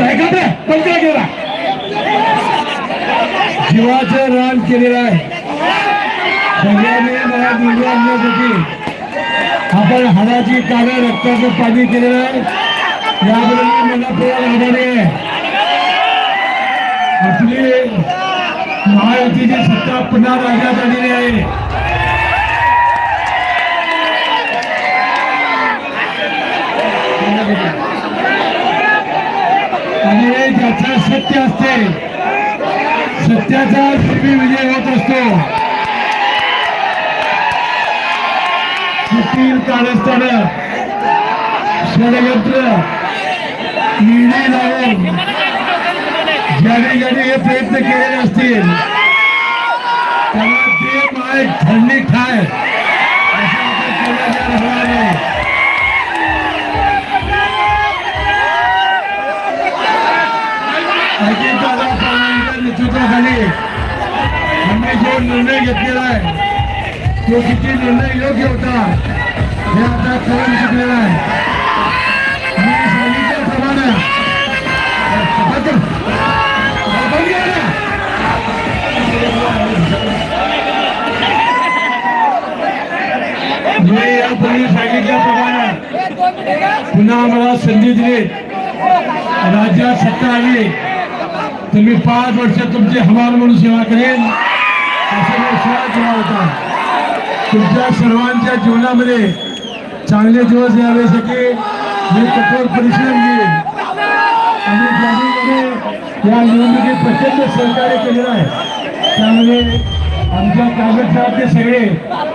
एखादा पंचा गेला जीवाचं रान केलेलं आहे. सगळ्यांनी मला निवडून आणण्यासाठी आपण हाडाची काळं रक्ताचं पाणी केलेलं आहे. याबरोबर मला प्रेम आधारे आपली महायुतीची सत्ता पुन्हा राज्यात आलेली आहे आणि ज्याचं सत्य असते. सत्याचा नेहमी विजय होत असतो. सुटील कारस्थान षडयंत्र निर्णय लावून ज्याने ज्याने हे प्रयत्न केलेले असतील त्याला ते माय थंडी खाय. निर्णय घेतलेला आहे तो किती निर्णय योग्य होता हे आता कळून चुकलेला आहे पुन्हा आम्हाला संधी दिली राज्यात सत्ता आली तर मी पाच वर्ष तुमची हमाल म्हणून सेवा करेन असा विश्वास दिला होता. तुमच्या सर्वांच्या जीवनामध्ये चांगले दिवस यावेसाठी मी कठोर परिश्रम घेईन. आणि ज्यांनी या निवडणुकीत प्रचंड सहकार्य केलेलं आहे त्यामध्ये आमच्या कार्यकर्ते सगळे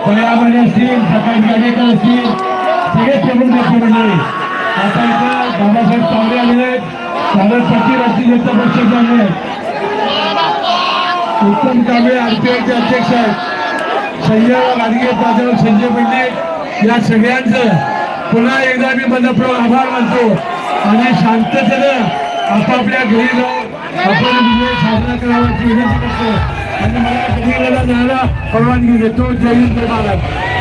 पर्यावरण असतील प्रकाश कार्यकर असतील सगळे प्रमुख नेते मंडळी आता इथं बाबासाहेब तावडे आलेले आहेत. सागरपट्टी राष्ट्रीय जनता पक्षाचे आले आहेत. उत्तम कांबळे आरपीआयचे अध्यक्ष आहेत. संजय गाडगे प्राध्यापक संजय पंडित या सगळ्यांचं पुन्हा एकदा मी मनपूर्वक आभार मानतो. आणि शांततेनं आपापल्या घरी जाऊन आपण विजय साजरा करावा विनंती करतो. आणि मला कधी जायला परवानगी देतो. जय हिंद जय महाराज